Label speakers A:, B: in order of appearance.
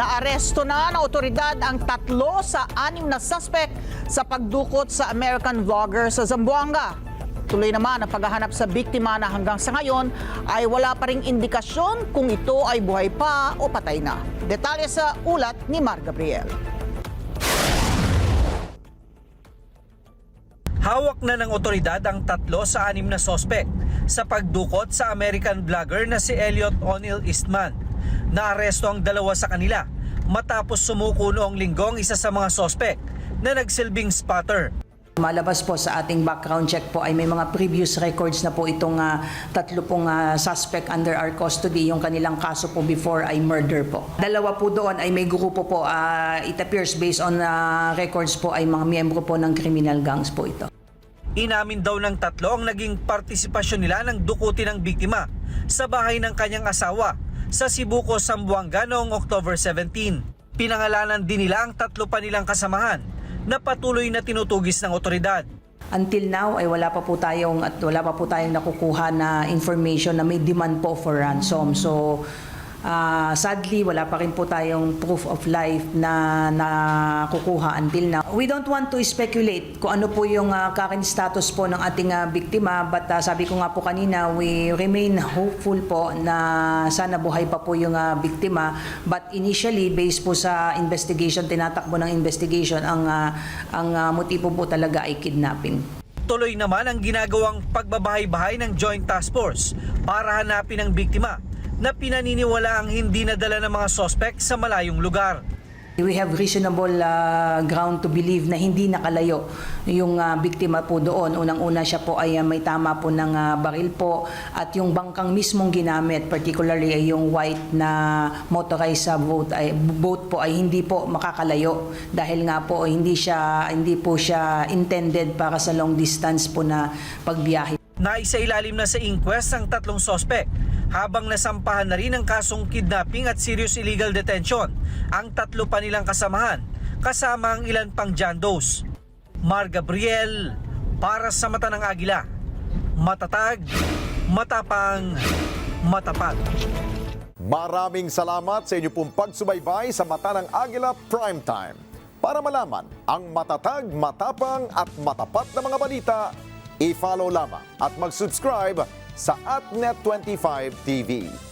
A: Naaresto na ng otoridad ang tatlo sa anim na suspect sa pagdukot sa American vlogger sa Zamboanga. Tuloy naman ang paghahanap sa biktima na hanggang sa ngayon ay wala pa ring indikasyon kung ito ay buhay pa o patay na. Detalye sa ulat ni Mar Gabriel.
B: Hawak na ng otoridad ang tatlo sa anim na sospek sa pagdukot sa American vlogger na si Elliot O'Neill Eastman. Naaresto ang dalawa sa kanila matapos sumuko noong linggo ang isa sa mga sospek na nagsilbing spotter.
C: Malabas po sa ating background check po ay may mga previous records na po itong ah, tatlo pong ah, suspect under our custody. Yung kanilang kaso po before ay murder po. Dalawa po doon ay may grupo po. ah, it appears based on ah, records po ay mga miyembro po ng criminal gangs po ito.
B: Inamin daw ng tatlo ang naging partisipasyon nila ng dukutin ng biktima sa bahay ng kanyang asawa sa Sibuco, Zamboanga noong October 17. Pinangalanan din nila ang tatlo pa nilang kasamahan na patuloy na tinutugis ng otoridad.
C: Until now ay wala pa po tayong at wala pa po tayong nakukuha na information na may demand po for ransom. So ah, sadly wala pa rin po tayong proof of life na nakukuha until now. We don't want to speculate kung ano po yung ah, current status po ng ating ah, biktima but ah, sabi ko nga po kanina we remain hopeful po na sana buhay pa po yung ah, biktima but initially based po sa investigation tinatakbo ng investigation ang ah, ang ah, motibo po talaga ay kidnapping.
B: Tuloy naman ang ginagawang pagbabahay-bahay ng Joint Task Force para hanapin ang biktima na pinaniniwala ang hindi nadala ng mga sospek sa malayong lugar.
C: We have reasonable uh, ground to believe na hindi nakalayo yung uh, biktima po doon. Unang-una siya po ay uh, may tama po ng uh, baril po at yung bangkang mismong ginamit, particularly ay yung white na motorized uh, boat, ay, boat po ay hindi po makakalayo dahil nga po hindi siya hindi po siya intended para sa long distance po na pagbiyahe.
B: Naisailalim na sa inquest ang tatlong sospek habang nasampahan na rin ang kasong kidnapping at serious illegal detention ang tatlo pa nilang kasamahan kasama ang ilan pang jandos. Mar Gabriel para sa mata ng agila. Matatag, matapang, matapat.
D: Maraming salamat sa inyo pong pagsubaybay sa Mata ng Agila Primetime. Para malaman ang matatag, matapang at matapat na mga balita, i-follow lamang at mag-subscribe sa AtNet25 TV.